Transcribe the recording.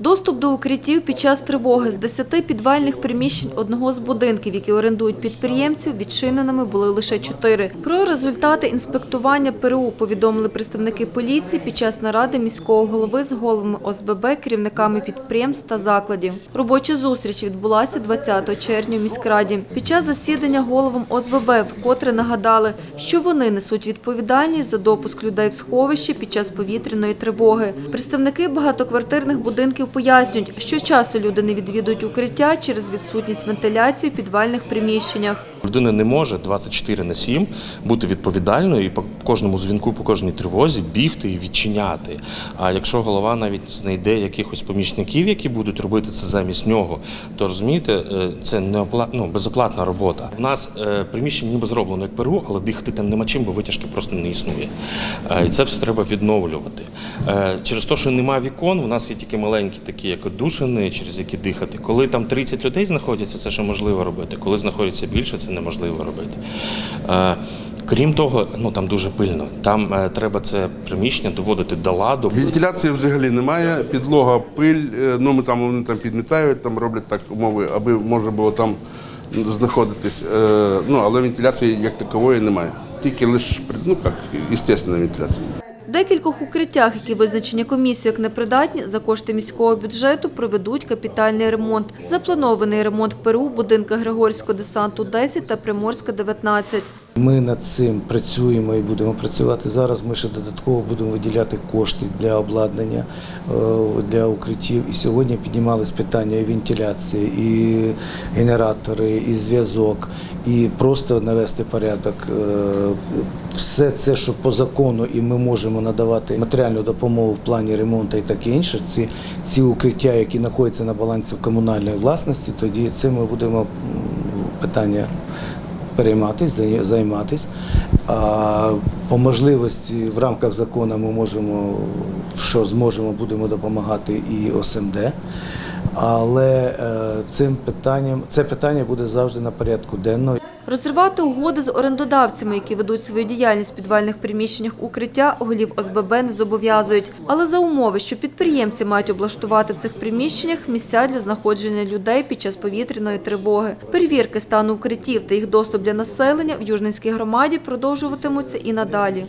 Доступ до укриттів під час тривоги з 10 підвальних приміщень одного з будинків, які орендують підприємців, відчиненими були лише 4. Про результати інспектування ПРУ повідомили представники поліції під час наради міського голови з головами ОСББ, керівниками підприємств та закладів. Робоча зустріч відбулася 20 червня в міськраді. Під час засідання головам ОСББ вкотре нагадали, що вони несуть відповідальність за допуск людей в сховище під час повітряної тривоги. Представники багатоквартирних будинків пояснюють, що часто люди не відвідують укриття через відсутність вентиляції в підвальних приміщеннях. Людина не може 24 на 7 бути відповідальною і по кожному дзвінку, по кожній тривозі бігти і відчиняти. А якщо голова навіть знайде якихось помічників, які будуть робити це замість нього, то розумієте, е, це не опла... ну, безоплатна робота. В нас е, приміщення ніби зроблено як перу, але дихати там нема чим, бо витяжки просто не існує. Е, І це все треба відновлювати. Через те, що немає вікон, у нас є тільки маленькі такі, як душини, через які дихати. Коли там 30 людей знаходяться, це ще можливо робити. Коли знаходиться більше, це неможливо робити. Е, Крім того, ну там дуже пильно. Там е, треба це приміщення доводити до ладу. Вентиляції взагалі немає, підлога, пиль, е, ну ми там вони там підмітають, там роблять так умови, аби можна було там знаходитись. Е, Ну але вентиляції як такової немає. Тільки лише ну як, естественна вентиляція. Декількох укриттях, які визначені комісією як непридатні, за кошти міського бюджету проведуть капітальний ремонт. Запланований ремонт Перу, будинка Григорського десанту 10 та Приморська 19. Ми над цим працюємо і будемо працювати зараз. Ми ще додатково будемо виділяти кошти для обладнання е, для укриттів. І сьогодні піднімались питання і вентиляції, і генератори, і зв'язок, і просто навести порядок. Е, Все це, що по закону, і ми можемо надавати матеріальну допомогу в плані ремонту і таке інше. Ці, ці укриття, які знаходяться на балансі комунальної власності, тоді цим ми будемо питання перейматись, займатися. А по можливості в рамках закону ми можемо, що зможемо, будемо допомагати і ОСМД. Але е, цим питанням це питання буде завжди на порядку денного. Розривати угоди з орендодавцями, які ведуть свою діяльність в підвальних приміщеннях укриття, голів ОСББ не зобов'язують. Але за умови, що підприємці мають облаштувати в цих приміщеннях місця для знаходження людей під час повітряної тривоги. Перевірки стану укриттів та їх доступ для населення в Южненській громаді продовжуватимуться і надалі.